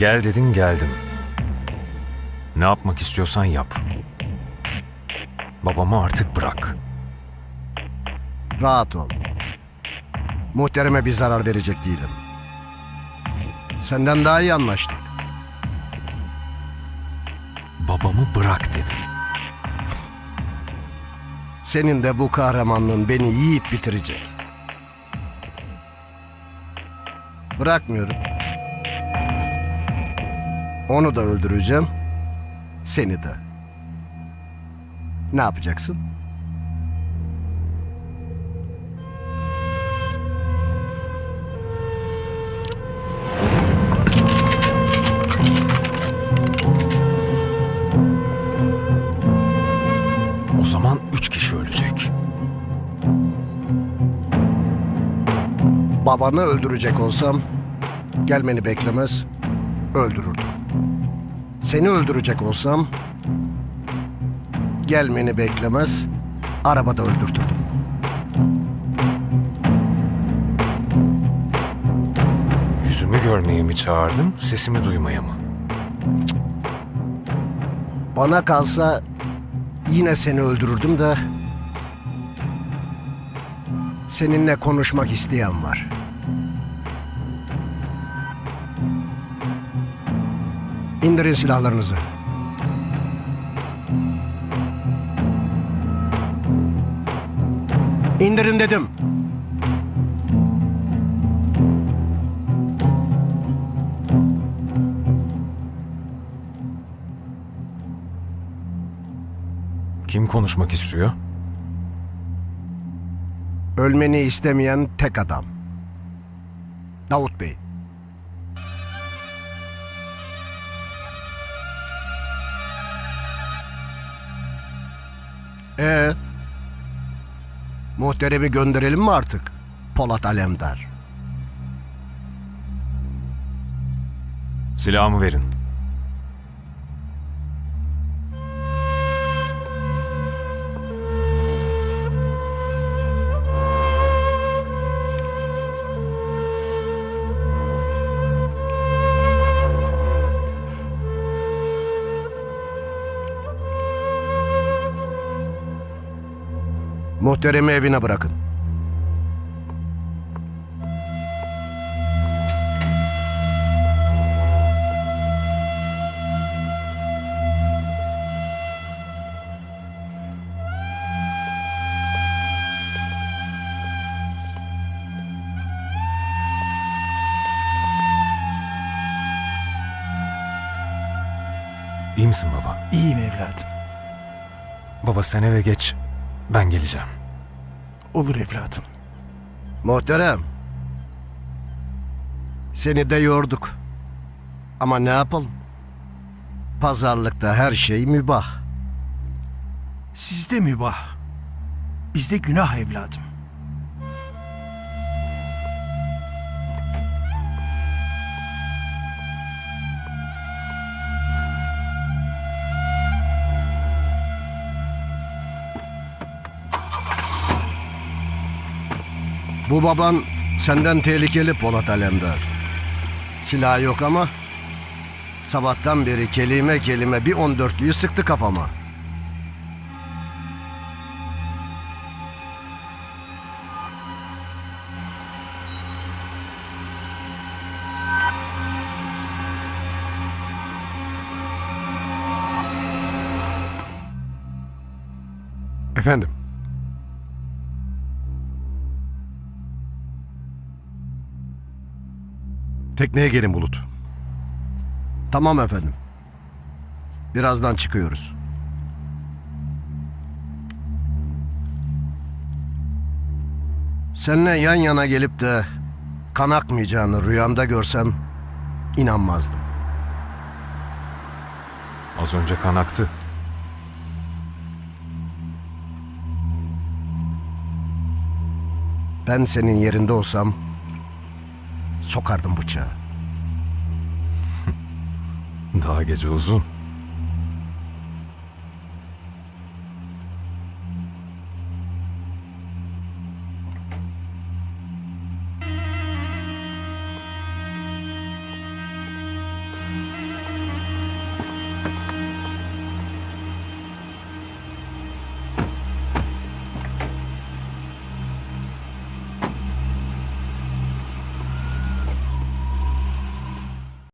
Gel dedin geldim. Ne yapmak istiyorsan yap. Babamı artık bırak. Rahat ol. Muhtereme bir zarar verecek değilim. Senden daha iyi anlaştık. Babamı bırak dedim. Senin de bu kahramanlığın beni yiyip bitirecek. Bırakmıyorum. Onu da öldüreceğim. Seni de. Ne yapacaksın? O zaman üç kişi ölecek. Babanı öldürecek olsam gelmeni beklemez, öldürürdüm. Seni öldürecek olsam gelmeni beklemez, arabada öldürtürdüm. Yüzümü görmeye mi çağırdın, sesimi duymaya mı? Bana kalsa yine seni öldürürdüm de seninle konuşmak isteyen var. İndirin silahlarınızı. İndirin dedim. Kim konuşmak istiyor? Ölmeni istemeyen tek adam. Davut Bey. Ee, muhteremi gönderelim mi artık? Polat Alemdar. Silahımı verin. Muhteremi evine bırakın. İyi misin baba? İyiyim evladım. Baba sen eve geç. Ben geleceğim. Olur evladım. Muhterem. Seni de yorduk. Ama ne yapalım? Pazarlıkta her şey mübah. Sizde mübah. Bizde günah evladım. Bu baban senden tehlikeli Polat Alemdar. Silah yok ama sabahtan beri kelime kelime bir on dörtlüyü sıktı kafama. Efendim? Tekneye gelin Bulut. Tamam efendim. Birazdan çıkıyoruz. Seninle yan yana gelip de kan akmayacağını rüyamda görsem inanmazdım. Az önce kan aktı. Ben senin yerinde olsam sokardım bıçağı. Daha gece uzun.